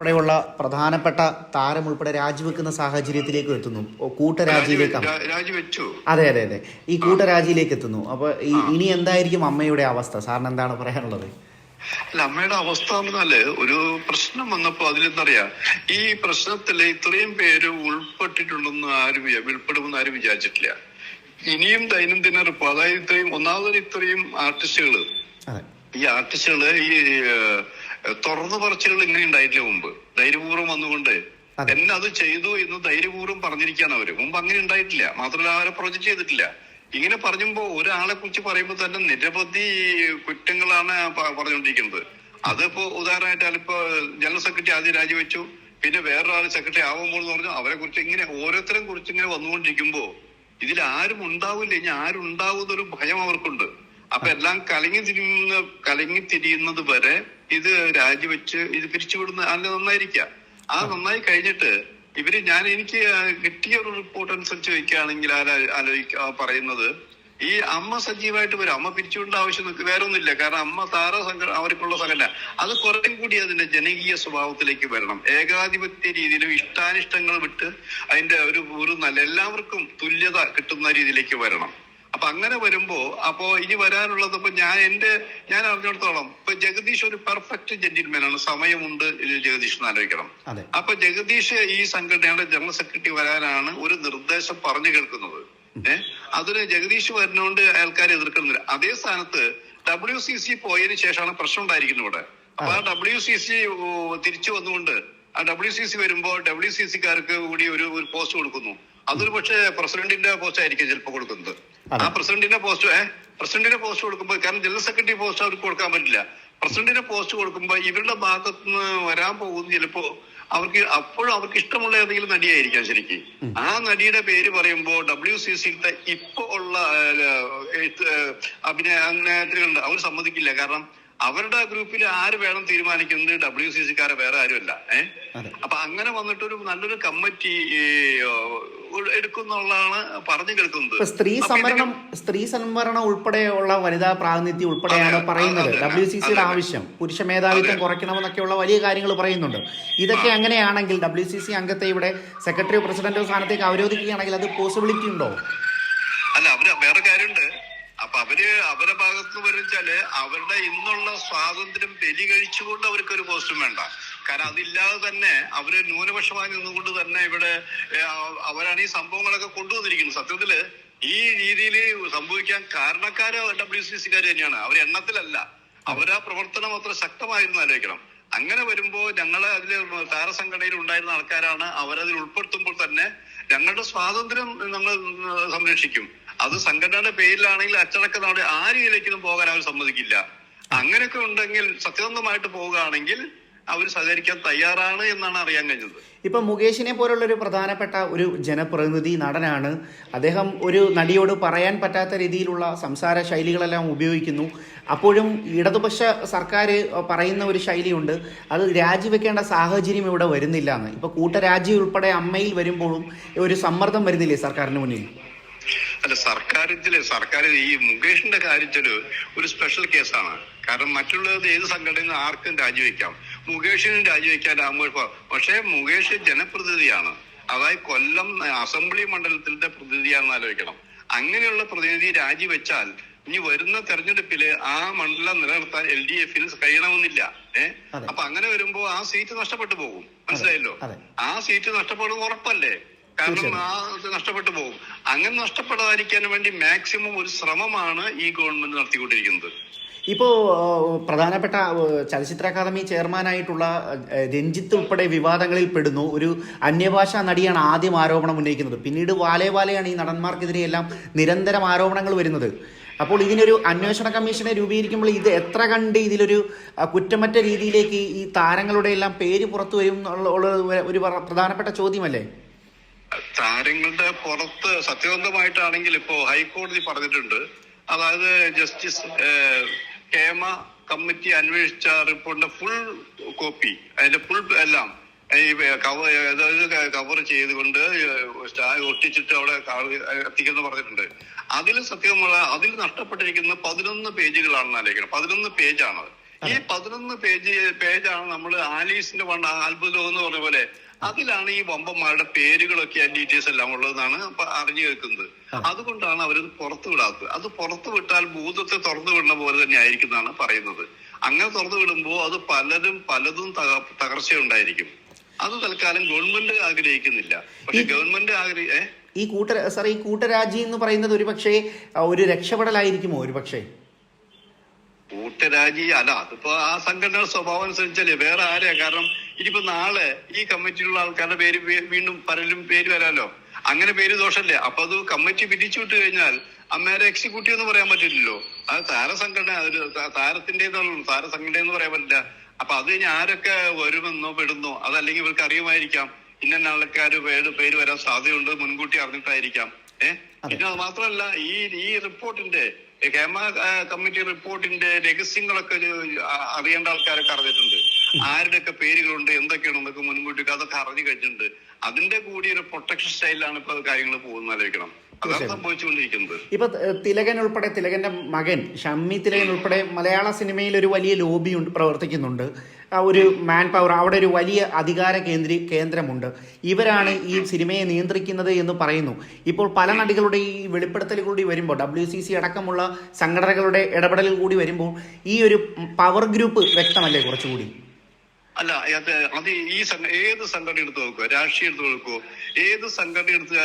ഉൾപ്പെടെയുള്ള പ്രധാനപ്പെട്ട താരം ഉൾപ്പെടെ രാജിവെക്കുന്ന സാഹചര്യത്തിലേക്ക് എത്തുന്നു. കൂട്ടരാജിയിലേക്ക് കൂട്ടരാജിയിലേക്കാണ്. രാജിവെച്ചു അതെ അതെ അതെ. ഈ കൂട്ടരാജിയിലേക്ക് എത്തുന്നു. അപ്പൊ ഇനി എന്തായിരിക്കും അമ്മയുടെ അവസ്ഥ? സാറിന് എന്താണ് പറയാനുള്ളത്? അല്ല അമ്മയുടെ അവസ്ഥ എന്നാൽ ഒരു പ്രശ്നം വന്നപ്പോ അതിലെന്തറിയാ? ഈ പ്രശ്നത്തിൽ ഇത്രയും പേര് ഉൾപ്പെട്ടിട്ടുണ്ടെന്ന് ആരും ഉൾപ്പെടുമെന്ന് ആരും വിചാരിച്ചിട്ടില്ല. ഇനിയും ദൈനംദിന റിപ്പോ അതായത് ഇത്രയും ഒന്നാമത് ഇത്രയും ആർട്ടിസ്റ്റുകൾ. ഈ ആർട്ടിസ്റ്റുകൾ ഈ തുറന്നു പറച്ചിലുകൾ ഇങ്ങനെ ഉണ്ടായിട്ടില്ല മുമ്പ്. ധൈര്യപൂർവം വന്നുകൊണ്ട്. എന്നെ അത് ചെയ്തു എന്ന് ധൈര്യപൂർവം പറഞ്ഞിരിക്കുകയാണ് അവർ. മുമ്പ് അങ്ങനെ ഉണ്ടായിട്ടില്ല. മാത്രമല്ല അവരെ പ്രൊജക്ട് ചെയ്തിട്ടില്ല. ഇങ്ങനെ പറഞ്ഞുമ്പോ ഒരാളെ കുറിച്ച് പറയുമ്പോൾ തന്നെ നിരവധി കുറ്റങ്ങളാണ് പറഞ്ഞുകൊണ്ടിരിക്കുന്നത്. അതിപ്പോ ഉദാഹരണമായിട്ട് ഇപ്പോ ജനറൽ സെക്രട്ടറി ആദ്യം രാജിവെച്ചു. പിന്നെ വേറൊരാൾ സെക്രട്ടറി ആവുമ്പോൾ എന്ന് പറഞ്ഞു അവരെ കുറിച്ച് ഇങ്ങനെ ഓരോരുത്തരെ കുറിച്ച് ഇങ്ങനെ വന്നുകൊണ്ടിരിക്കുമ്പോ ഇതിൽ ആരും ഉണ്ടാവില്ല. ഇനി ആരും ഉണ്ടാവുന്നൊരു ഭയം അവർക്കുണ്ട്. അപ്പൊ എല്ലാം കലങ്ങി തിരിയുന്ന കലങ്ങി തിരിയുന്നത് വരെ ഇത് രാജിവെച്ച് ഇത് പിരിച്ചുവിടുന്ന അല്ല നന്നായിരിക്കാം ആ നന്നായി കഴിഞ്ഞിട്ട് ഇവർ ഞാൻ എനിക്ക് കിട്ടിയ ഒരു റിപ്പോർട്ട് അനുസരിച്ച് വെക്കുകയാണെങ്കിൽ ആലോചിക്ക പറയുന്നത് ഈ അമ്മ സജീവമായിട്ട് വരും. അമ്മ പിരിച്ചുവിടേണ്ട ആവശ്യം വേറെ ഒന്നുമില്ല കാരണം അമ്മ താര സംഘ അവർക്കുള്ള സ്ഥലമല്ല അത് കുറേ കൂടി അതിന്റെ ജനകീയ സ്വഭാവത്തിലേക്ക് വരണം. ഏകാധിപത്യ രീതിയിലും ഇഷ്ടാനിഷ്ടങ്ങൾ വിട്ട് അതിന്റെ ഒരു ഒരു നല്ല എല്ലാവർക്കും തുല്യത കിട്ടുന്ന രീതിയിലേക്ക് വരണം. അപ്പൊ അങ്ങനെ വരുമ്പോ അപ്പോ ഇനി വരാനുള്ളത് ഇപ്പൊ ഞാൻ എന്റെ ഞാൻ അറിഞ്ഞിടത്തോളം ഇപ്പൊ ജഗദീഷ് ഒരു പെർഫെക്റ്റ് ജെന്റിൽമാൻ ആണ്. സമയമുണ്ട് ജഗദീഷ് എന്ന് ആലോചിക്കണം. അപ്പൊ ജഗദീഷ് ഈ സംഘടനയുടെ ജനറൽ സെക്രട്ടറി വരാനാണ് ഒരു നിർദ്ദേശം പറഞ്ഞു കേൾക്കുന്നത്. ഏഹ് അതിന് ജഗദീഷ് വരുന്നോണ്ട് ആൾക്കാർ എതിർക്കുന്നില്ല. അതേ സ്ഥാനത്ത് ഡബ്ല്യു സി സി പോയതിനു ശേഷമാണ് പ്രശ്നം ഉണ്ടായിരിക്കുന്നത് ഇവിടെ. അപ്പൊ ആ ഡബ്ല്യു സി സി തിരിച്ചു വന്നുകൊണ്ട് ആ ഡബ്ല്യു സി സി വരുമ്പോ ഡബ്ല്യു സി സിക്കാർക്ക് കൂടി ഒരു ഒരു പോസ്റ്റ് കൊടുക്കുന്നു. അതൊരു പക്ഷേ പ്രസിഡന്റിന്റെ പോസ്റ്റ് ആയിരിക്കും ചിലപ്പോൾ കൊടുക്കുന്നത്. ആ പ്രസിഡന്റിന്റെ പോസ്റ്റ് ഏഹ് പ്രസിഡന്റിന്റെ പോസ്റ്റ് കൊടുക്കുമ്പോൾ കാരണം ജനറൽ സെക്രട്ടറി പോസ്റ്റ് അവർക്ക് കൊടുക്കാൻ പറ്റില്ല. പ്രസിഡന്റിന്റെ പോസ്റ്റ് കൊടുക്കുമ്പോൾ ഇവരുടെ ഭാഗത്ത് നിന്ന് വരാൻ പോകുന്നത് ചിലപ്പോ അവർക്ക് അപ്പോഴും അവർക്ക് ഇഷ്ടമുള്ള ഏതെങ്കിലും നടിയായിരിക്കാം ശരിക്കും. ആ നടിയുടെ പേര് പറയുമ്പോൾ ഡബ്ല്യു സി സിയിലത്തെ ഇപ്പൊ ഉള്ള അഭിനയ അഭിനേത്രികളുണ്ട്. അവർ സമ്മതിക്കില്ല. കാരണം അവരുടെ ഗ്രൂപ്പിൽ ആര് വേണം തീരുമാനിക്കുന്നത് ഡബ്ല്യു സി സിക്കാരെ വേറെ ആരുമല്ല. ഏഹ് അപ്പൊ അങ്ങനെ വന്നിട്ടൊരു നല്ലൊരു കമ്മിറ്റി എടുക്കുന്നുള്ളതാണ് പറഞ്ഞു കേൾക്കുന്നത്. സ്ത്രീ സംവരണം സ്ത്രീ സംവരണം ഉൾപ്പെടെയുള്ള വനിതാ പ്രാതിനിധ്യം ഉൾപ്പെടെയാണ് പറയുന്നത്. ഡബ്ല്യു സി സിയുടെ ആവശ്യം പുരുഷ മേധാവിത്വം കുറയ്ക്കണമെന്നൊക്കെയുള്ള വലിയ കാര്യങ്ങൾ പറയുന്നുണ്ട്. ഇതൊക്കെ അങ്ങനെയാണെങ്കിൽ ഡബ്ല്യു സി സി അംഗത്തെ ഇവിടെ സെക്രട്ടറി പ്രസിഡന്റ് സ്ഥാനത്തേക്ക് അവരോധിക്കുകയാണെങ്കിൽ അത് പോസിബിലിറ്റി ഉണ്ടോ? അല്ല അവർ വേറെ കാര്യമുണ്ട്. അപ്പൊ അവർ അവരെ ഭാഗത്ത് വരച്ചാൽ അവരുടെ ഇന്നുള്ള സ്വാതന്ത്ര്യം ബലി കഴിച്ചുകൊണ്ട് അവർക്ക് ഒരു പോസ്റ്റും വേണ്ട. കാരണം അതില്ലാതെ തന്നെ അവർ ന്യൂനപക്ഷമായി നിന്നുകൊണ്ട് തന്നെ ഇവിടെ അവരാണ് ഈ സംഭവങ്ങളൊക്കെ കൊണ്ടുവന്നിരിക്കുന്നത്. സത്യത്തിൽ ഈ രീതിയിൽ സംഭവിക്കാൻ കാരണക്കാര് ഡബ്ല്യു സി സിക്കാർ തന്നെയാണ്. അവർ എണ്ണത്തിലല്ല. അവരാ പ്രവർത്തനം അത്ര ശക്തമായിരുന്നു ആലോചിക്കണം. അങ്ങനെ വരുമ്പോ ഞങ്ങൾ അതിൽ താരസംഘടനയിൽ ഉണ്ടായിരുന്ന ആൾക്കാരാണ്. അവരതിൽ ഉൾപ്പെടുത്തുമ്പോൾ തന്നെ ഞങ്ങളുടെ സ്വാതന്ത്ര്യം ഞങ്ങൾ സംരക്ഷിക്കും. അത് സംഘടനയുടെ പേരിലാണെങ്കിൽ അച്ചടക്ക നാട് ആ പോകാൻ അവർ സമ്മതിക്കില്ല. അങ്ങനെയൊക്കെ ഉണ്ടെങ്കിൽ സത്യസന്ധമായിട്ട് പോവുകയാണെങ്കിൽ അവർ സഹകരിക്കാൻ തയ്യാറാണ് എന്നാണ് അറിയാൻ കഴിഞ്ഞത്. ഇപ്പം മുകേഷിനെ പോലുള്ള ഒരു പ്രധാനപ്പെട്ട ഒരു ജനപ്രതിനിധി നടനാണ്. അദ്ദേഹം ഒരു നടിയോട് പറയാൻ പറ്റാത്ത രീതിയിലുള്ള സംസാര ശൈലികളെല്ലാം ഉപയോഗിക്കുന്നു. അപ്പോഴും ഇടതുപക്ഷ സർക്കാർ പറയുന്ന ഒരു ശൈലിയുണ്ട്. അത് രാജിവെക്കേണ്ട സാഹചര്യം ഇവിടെ വരുന്നില്ല എന്ന്. ഇപ്പൊ കൂട്ടരാജി ഉൾപ്പെടെ അമ്മയിൽ വരുമ്പോഴും ഒരു സമ്മർദ്ദം വരുന്നില്ലേ സർക്കാരിന് മുന്നിൽ? അല്ല സർക്കാരിലെ സർക്കാർ ഈ മുകേഷിന്റെ കാര്യത്തിൽ ഒരു സ്പെഷ്യൽ കേസാണ് കാരണം മറ്റുള്ളത് ഏത് സംഘടനയിൽ ആർക്കും രാജിവെക്കാം. മുകേഷിനും രാജിവെക്കാനാകുമ്പോൾ പക്ഷേ മുകേഷ് ജനപ്രതിനിധിയാണ്. അതായത് കൊല്ലം അസംബ്ലി മണ്ഡലത്തിന്റെ പ്രതിനിധിയാണെന്ന് ആലോചിക്കണം. അങ്ങനെയുള്ള പ്രതിനിധി രാജിവെച്ചാൽ ഇനി വരുന്ന തെരഞ്ഞെടുപ്പിൽ ആ മണ്ഡലം നിലനിർത്താൻ എൽ ഡി എഫിന് കഴിയണമെന്നില്ല. ഏഹ് അപ്പൊ അങ്ങനെ വരുമ്പോ ആ സീറ്റ് നഷ്ടപ്പെട്ടു പോകും. മനസ്സിലായല്ലോ? ആ സീറ്റ് നഷ്ടപ്പെടുന്നത് ഉറപ്പല്ലേ? കാരണം ആ ഇത് നഷ്ടപ്പെട്ടു പോകും. അങ്ങനെ നഷ്ടപ്പെടാതിരിക്കാൻ വേണ്ടി മാക്സിമം ഒരു ശ്രമമാണ് ഈ ഗവൺമെന്റ് നടത്തിക്കൊണ്ടിരിക്കുന്നത്. ഇപ്പോ പ്രധാനപ്പെട്ട ചലച്ചിത്ര അക്കാദമി ചെയർമാനായിട്ടുള്ള ആയിട്ടുള്ള രഞ്ജിത്ത് ഉൾപ്പെടെ വിവാദങ്ങളിൽ പെടുന്നു. ഒരു അന്യഭാഷാ നടിയാണ് ആദ്യം ആരോപണം ഉന്നയിക്കുന്നത്. പിന്നീട് വാലേ വാലയാണ് ഈ നടന്മാർക്കെതിരെ എല്ലാം നിരന്തരം ആരോപണങ്ങൾ വരുന്നത്. അപ്പോൾ ഇതിനൊരു അന്വേഷണ കമ്മീഷനെ രൂപീകരിക്കുമ്പോൾ ഇത് എത്ര കണ്ട് ഇതിലൊരു കുറ്റമറ്റ രീതിയിലേക്ക് ഈ താരങ്ങളുടെ എല്ലാം പേര് പുറത്തു വരും എന്നുള്ള ഒരു പ്ര- പ്രധാനപ്പെട്ട ചോദ്യമല്ലേ? താരങ്ങളുടെ പുറത്ത് സത്യസന്ധമായിട്ടാണെങ്കിൽ ഇപ്പോ ഹൈക്കോടതി പറഞ്ഞിട്ടുണ്ട്. അതായത് ജസ്റ്റിസ് കേമ കമ്മിറ്റി അന്വേഷിച്ച റിപ്പോർട്ടിന്റെ ഫുൾ കോപ്പി അതിന്റെ ഫുൾ എല്ലാം ഈ കവർ അതായത് കവർ ചെയ്തുകൊണ്ട് സ്റ്റാ- ഒട്ടിച്ചിട്ട് അവിടെ എത്തിക്കുന്നു പറഞ്ഞിട്ടുണ്ട്. അതിൽ സത്യമുള്ള അതിൽ നഷ്ടപ്പെട്ടിരിക്കുന്ന പതിനൊന്ന് പേജുകളാണെന്ന് ആലോചിക്കണം. പതിനൊന്ന് പേജാണ് ഈ പതിനൊന്ന് പേജ് പേജാണ് നമ്മൾ ആലീസിന്റെ വൺ അത്ഭുതം എന്ന് പറഞ്ഞ പോലെ അതിലാണ് ഈ വമ്പന്മാരുടെ പേരുകളൊക്കെ ഡീറ്റെയിൽസ് എല്ലാം ഉള്ളതെന്നാണ് അറിഞ്ഞു കേൾക്കുന്നത്. അതുകൊണ്ടാണ് അവരത് പുറത്തു വിടാത്തത്. അത് പുറത്തു വിട്ടാൽ ഭൂതത്തെ തുറന്നു വിടുന്ന പോലെ തന്നെ ആയിരിക്കും എന്നാണ് പറയുന്നത്. അങ്ങനെ തുറന്നു വിടുമ്പോൾ അത് പലരും പലതും തകർച്ച തകർച്ചയുണ്ടായിരിക്കും. അത് തൽക്കാലം ഗവൺമെന്റ് ആഗ്രഹിക്കുന്നില്ല. പക്ഷെ ഗവൺമെന്റ് ആഗ്രഹ ഈ കൂട്ട സാർ ഈ കൂട്ടരാജി എന്ന് പറയുന്നത് ഒരു പക്ഷേ ഒരു രക്ഷപ്പെടലായിരിക്കുമോ ഒരു പക്ഷേ കൂട്ടരാജി അല്ല അതിപ്പോ ആ സംഘടനയുടെ സ്വഭാവം അനുസരിച്ചല്ലേ വേറെ ആരെയാ കാരണം ഇനിയിപ്പോ നാളെ ഈ കമ്മിറ്റിയിലുള്ള ആൾക്കാരുടെ പേര് വീണ്ടും പലരും പേര് വരാലോ? അങ്ങനെ പേര് ദോഷല്ലേ? അപ്പൊ അത് കമ്മിറ്റി പിരിച്ചു വിട്ട് കഴിഞ്ഞാൽ അമ്മേരെ എക്സിക്യൂട്ടീവ് എന്ന് പറയാൻ പറ്റില്ലല്ലോ. അത് താരസംഘടന ഒരു ത- താരത്തിന്റേതുള്ളൂ താരസംഘടന എന്ന് പറയാൻ പറ്റില്ല. അപ്പൊ അത് കഴിഞ്ഞാൽ ആരൊക്കെ വരുമെന്നോ പെടുന്നോ അതല്ലെങ്കിൽ ഇവർക്ക് അറിയുമായിരിക്കാം. ഇന്ന ആൾക്കാർ പേര് പേര് വരാൻ സാധ്യതയുണ്ട് മുൻകൂട്ടി അറിഞ്ഞിട്ടായിരിക്കാം. ഏഹ് പിന്നെ അത് മാത്രമല്ല ഈ ഈ റിപ്പോർട്ടിന്റെ ഹേമ കമ്മിറ്റി റിപ്പോർട്ടിന്റെ രഹസ്യങ്ങളൊക്കെ അറിയേണ്ട ആൾക്കാരൊക്കെ അറിഞ്ഞിട്ടുണ്ട്. ആരുടെയൊക്കെ പേരുകളുണ്ട് എന്തൊക്കെയാണെന്നൊക്കെ മുൻകൂട്ടി അതൊക്കെ അറിഞ്ഞു കഴിഞ്ഞിട്ടുണ്ട്. അതിന്റെ കൂടി ഒരു പ്രൊട്ടക്ഷൻ സ്റ്റൈലാണ് ഇപ്പൊ കാര്യങ്ങൾ പോകുന്ന ആലോചിക്കണം. ഇപ്പൊ തിലകൻ ഉൾപ്പെടെ തിലകന്റെ മകൻ ഷമ്മി തിലകൻ ഉൾപ്പെടെ മലയാള സിനിമയിൽ ഒരു വലിയ ലോബി ഉണ്ട് പ്രവർത്തിക്കുന്നുണ്ട്. ആ ഒരു മാൻ പവർ അവിടെ ഒരു വലിയ അധികാര കേന്ദ്രീ കേന്ദ്രമുണ്ട്. ഇവരാണ് ഈ സിനിമയെ നിയന്ത്രിക്കുന്നത് എന്ന് പറയുന്നു. ഇപ്പോൾ പല നടികളുടെ ഈ വെളിപ്പെടുത്തൽ കൂടി വരുമ്പോൾ ഡബ്ല്യു സി സി അടക്കമുള്ള സംഘടനകളുടെ ഇടപെടൽ കൂടി വരുമ്പോൾ ഈ ഒരു പവർ ഗ്രൂപ്പ് വ്യക്തമല്ലേ കുറച്ചുകൂടി? അല്ല അത് അത് ഈ ഏത് സംഘടന എടുത്ത് നോക്കുക? രാഷ്ട്രീയം എടുത്ത് നോക്കുവോ ഏത് സംഘടന എടുത്ത്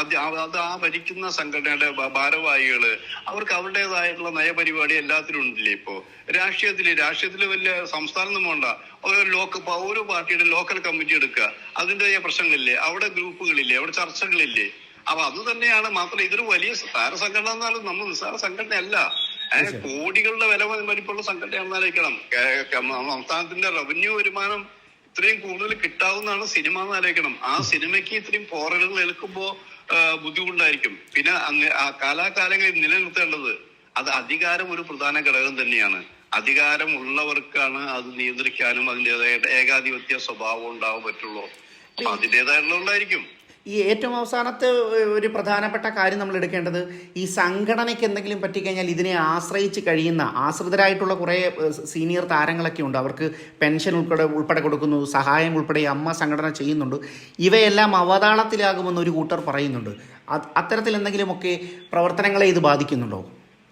അത് അത് ആ ഭരിക്കുന്ന സംഘടനയുടെ ഭാരവാഹികൾ അവർക്ക് അവരുടേതായിട്ടുള്ള നയപരിപാടി എല്ലാത്തിലും ഉണ്ടല്ലേ ഇപ്പോ? രാഷ്ട്രീയത്തിൽ രാഷ്ട്രീയത്തിൽ വലിയ സംസ്ഥാനം വേണ്ട. ഒരു ലോക്ക ഓരോ പാർട്ടിയുടെ ലോക്കൽ കമ്മിറ്റി എടുക്കുക. അതിന്റെതായ പ്രശ്നങ്ങളില്ലേ? അവിടെ ഗ്രൂപ്പുകളില്ലേ? അവിടെ ചർച്ചകളില്ലേ? അപ്പൊ അത് തന്നെയാണ് മാത്രം ഇതൊരു വലിയ താരസംഘടന എന്നാലും നമ്മൾ നിസ്സാര സംഘടനയല്ല. കോടികളുടെ വില വലിപ്പുള്ള സംഘടന ആലോചിക്കണം. സംസ്ഥാനത്തിന്റെ റവന്യൂ വരുമാനം ഇത്രയും കൂടുതൽ കിട്ടാവുന്നതാണ് സിനിമ എന്ന് ആലോചിക്കണം. ആ സിനിമയ്ക്ക് ഇത്രയും പോറലുകൾ ഏൽക്കുമ്പോ ആ, ബുദ്ധിമുട്ടായിരിക്കും. പിന്നെ അങ്ങ് ആ കാലാകാലങ്ങളിൽ നിലനിർത്തേണ്ടത് അത് അധികാരം ഒരു പ്രധാന ഘടകം തന്നെയാണ്. അധികാരം ഉള്ളവർക്കാണ് അത് നിയന്ത്രിക്കാനും അതിന്റെതായ ഏകാധിപത്യ സ്വഭാവം ഉണ്ടാവും പറ്റുള്ളൂ. അപ്പൊ അതിന്റെതായിട്ടുള്ളതായിരിക്കും ഈ ഏറ്റവും അവസാനത്തെ ഒരു പ്രധാനപ്പെട്ട കാര്യം നമ്മൾ എടുക്കേണ്ടത് ഈ സംഘടനയ്ക്ക് എന്തെങ്കിലും പറ്റിക്കഴിഞ്ഞാൽ ഇതിനെ ആശ്രയിച്ച് കഴിയുന്ന ആശ്രിതരായിട്ടുള്ള കുറേ സീനിയർ താരങ്ങളൊക്കെ ഉണ്ട്. അവർക്ക് പെൻഷൻ ഉൾപ്പെടെ ഉൾപ്പെടെ കൊടുക്കുന്നു സഹായം ഉൾപ്പെടെ അമ്മ സംഘടന ചെയ്യുന്നുണ്ട്. ഇവയെല്ലാം അവതാളത്തിലാകുമെന്ന് ഒരു കൂട്ടർ പറയുന്നുണ്ട്. അത് അത്തരത്തിൽ എന്തെങ്കിലുമൊക്കെ പ്രവർത്തനങ്ങളെ ഇത് ബാധിക്കുന്നുണ്ടോ?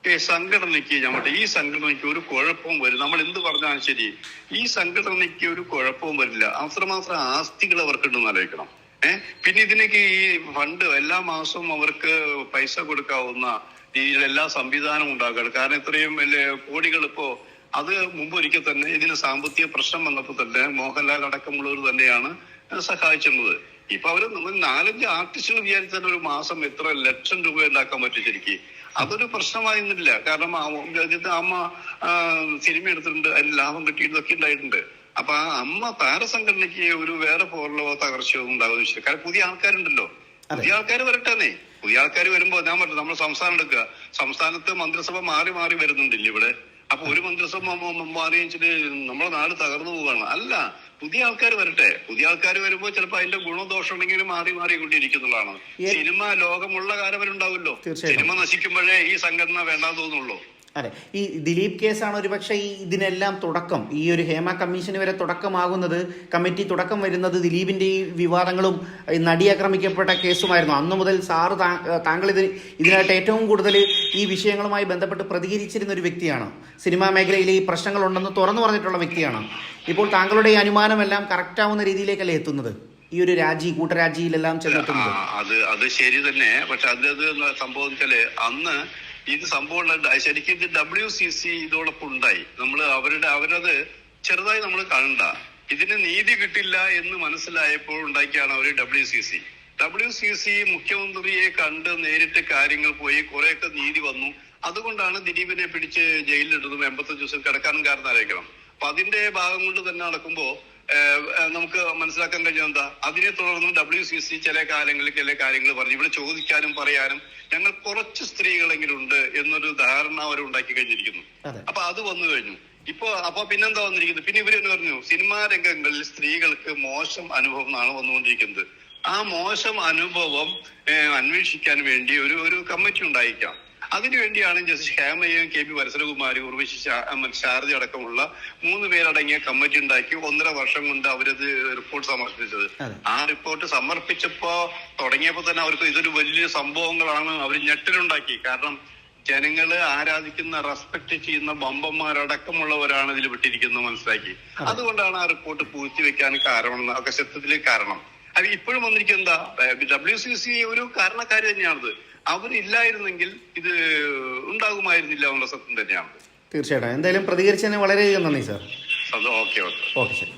ഈ സംഘടനയ്ക്ക് നമ്മുടെ ഈ സംഘടനയ്ക്ക് ഒരു കുഴപ്പവും വരും നമ്മൾ എന്ത് പറഞ്ഞാലും ശരി ഈ സംഘടനയ്ക്ക് ഒരു കുഴപ്പവും വരില്ല. അത്രമാത്രം ആസ്തികൾ അവർക്കുണ്ടെന്ന് ആലോചിക്കണം. പിന്നെ ഇതിനൊക്കെ ഈ ഫണ്ട് എല്ലാ മാസവും അവർക്ക് പൈസ കൊടുക്കാവുന്ന ഈ എല്ലാ സംവിധാനവും ഉണ്ടാക്കുകയാണ് കാരണം ഇത്രയും കോടികൾ ഇപ്പോ അത് മുമ്പ് ഒരിക്കൽ തന്നെ ഇതിന് സാമ്പത്തിക പ്രശ്നം വന്നപ്പോൾ തന്നെ മോഹൻലാൽ അടക്കമുള്ളവർ തന്നെയാണ് സഹായിച്ചിരുന്നത്. ഇപ്പൊ അവർ നാലഞ്ച് ആർട്ടിസ്റ്റുകൾ വിചാരിച്ച ഒരു മാസം എത്ര ലക്ഷം രൂപ ഉണ്ടാക്കാൻ പറ്റും ശരിക്കും. അതൊരു പ്രശ്നമായിരുന്നില്ല. കാരണം അമ്മ സിനിമ എടുത്തിട്ടുണ്ട് അതിന് ലാഭം കിട്ടിയിട്ടൊക്കെ ഉണ്ടായിട്ടുണ്ട്. അപ്പൊ ആ അമ്മ താരസംഘടനയ്ക്ക് ഒരു വേറെ പോലുള്ള തകർച്ചയോ ഉണ്ടാകുന്ന വിഷയം കാരണം പുതിയ ആൾക്കാരുണ്ടല്ലോ. പുതിയ ആൾക്കാർ വരട്ടെന്നേ. പുതിയ ആൾക്കാർ വരുമ്പോ ഞാൻ പറഞ്ഞു നമ്മൾ സംസ്ഥാനം എടുക്കുക. സംസ്ഥാനത്ത് മന്ത്രിസഭ മാറി മാറി വരുന്നുണ്ടല്ലോ ഇവിടെ? അപ്പൊ ഒരു മന്ത്രിസഭ മാറി വെച്ചിട്ട് നമ്മുടെ നാട് തകർന്നു പോവുകയാണ്. അല്ല പുതിയ ആൾക്കാർ വരട്ടെ. പുതിയ ആൾക്കാർ വരുമ്പോ ചിലപ്പോ അതിന്റെ ഗുണദോഷം ഉണ്ടെങ്കിലും മാറി മാറി കൊണ്ടിരിക്കുന്നുള്ളതാണ്. സിനിമ ലോകമുള്ള കാലം ഉണ്ടാവുമല്ലോ സിനിമ നശിക്കുമ്പോഴേ ഈ സംഘടന വേണ്ടാന്ന് തോന്നുള്ളൂ അതെ. ഈ ദിലീപ് കേസാണ് ഒരുപക്ഷെ ഈ ഇതിനെല്ലാം തുടക്കം. ഈ ഒരു ഹേമ കമ്മീഷന് വരെ തുടക്കമാകുന്നത് കമ്മിറ്റി തുടക്കം വരുന്നത് ദിലീപിന്റെ ഈ വിവാദങ്ങളും നടി ആക്രമിക്കപ്പെട്ട കേസുമായിരുന്നു. അന്നു മുതൽ സാറ് താങ്കൾ ഇത് ഇതിനായിട്ട് ഏറ്റവും കൂടുതൽ ഈ വിഷയങ്ങളുമായി ബന്ധപ്പെട്ട് പ്രതികരിച്ചിരുന്ന ഒരു വ്യക്തിയാണ്. സിനിമാ മേഖലയിൽ ഈ പ്രശ്നങ്ങളുണ്ടെന്ന് തുറന്നു പറഞ്ഞിട്ടുള്ള വ്യക്തിയാണ്. ഇപ്പോൾ താങ്കളുടെ ഈ അനുമാനമെല്ലാം കറക്റ്റ് ആവുന്ന രീതിയിലേക്കല്ലേ എത്തുന്നത്? ഈ ഒരു രാജി കൂട്ടരാജിയിലെല്ലാം ചെന്നെത്തുന്നത്. അത് അത് ശരി തന്നെ. പക്ഷെ അത് സംഭവം വെച്ചാൽ അന്ന് ഇത് സംഭവം ശരിക്കും ഡബ്ല്യു സി സി ഇതോടൊപ്പം ഉണ്ടായി. നമ്മൾ അവരുടെ അവരത് ചെറുതായി നമ്മൾ കണ്ട. ഇതിന് നീതി കിട്ടില്ല എന്ന് മനസ്സിലായപ്പോൾ ഉണ്ടാക്കിയാണ് അവർ W C C W C C മുഖ്യമന്ത്രിയെ കണ്ട് നേരിട്ട് കാര്യങ്ങൾ പോയി കുറെയൊക്കെ നീതി വന്നു. അതുകൊണ്ടാണ് ദിലീപിനെ പിടിച്ച് ജയിലിലിട്ടതും എൺപത്തഞ്ച് ദിവസം കിടക്കാനും കാരണം അറിയിക്കണം. അപ്പൊ അതിന്റെ ഭാഗം കൊണ്ട് തന്നെ നടക്കുമ്പോ നമുക്ക് മനസ്സിലാക്കാൻ കഴിഞ്ഞത് എന്താ? അതിനെ തുടർന്ന് ഡബ്ല്യു സി സി ചില കാര്യങ്ങളിൽ ചില കാര്യങ്ങൾ പറഞ്ഞു. ഇവിടെ ചോദിക്കാനും പറയാനും ഞങ്ങൾ കുറച്ച് സ്ത്രീകളെങ്കിലും ഉണ്ട് എന്നൊരു ധാരണ അവർ ഉണ്ടാക്കി കഴിഞ്ഞിരിക്കുന്നു അപ്പൊ അത് വന്നു കഴിഞ്ഞു. ഇപ്പൊ അപ്പൊ പിന്നെന്താ വന്നിരിക്കുന്നത്? പിന്നെ ഇവർ എന്ന് പറഞ്ഞു സിനിമാ രംഗങ്ങളിൽ സ്ത്രീകൾക്ക് മോശം അനുഭവം എന്നാണ് വന്നുകൊണ്ടിരിക്കുന്നത്. ആ മോശം അനുഭവം അന്വേഷിക്കാൻ വേണ്ടി ഒരു ഒരു കമ്മിറ്റി ഉണ്ടായിരിക്കാം. അതിനുവേണ്ടിയാണ് ജസ്റ്റിസ് ഹേമയും കെ പി വത്സലകുമാരി ഉർവശി ശാരദ അടക്കമുള്ള മൂന്ന് പേരടങ്ങിയ കമ്മിറ്റി ഉണ്ടാക്കി ഒന്നര വർഷം കൊണ്ട് അവരത് റിപ്പോർട്ട് സമർപ്പിച്ചത്. ആ റിപ്പോർട്ട് സമർപ്പിച്ചപ്പോ തുടങ്ങിയപ്പോ തന്നെ അവർക്ക് ഇതൊരു വലിയ സംഭവങ്ങളാണ് അവർ ഞെട്ടലുണ്ടാക്കി. കാരണം ജനങ്ങൾ ആരാധിക്കുന്ന റെസ്പെക്ട് ചെയ്യുന്ന ബമ്പന്മാരടക്കമുള്ളവരാണ് ഇതിൽ വിട്ടിരിക്കുന്നത് മനസ്സിലാക്കി. അതുകൊണ്ടാണ് ആ റിപ്പോർട്ട് പൂഴ്ത്തിവെക്കാൻ കാരണം ഒക്കെ സത്യത്തിൽ കാരണം. അത് ഇപ്പോഴും വന്നിരിക്കുന്ന ഡബ്ല്യു സി സി ഒരു കാരണക്കാരി തന്നെയാണത്. അവരില്ലായിരുന്നെങ്കിൽ ഇത് ഉണ്ടാകുമായിരുന്നില്ല എന്നുള്ള സത്യം തന്നെയാണ് തീർച്ചയായിട്ടും. എന്തായാലും പ്രതികരിച്ചതിന് വളരെയധികം നന്ദി സാർ. Okay okay. ഓക്കെ ശരി.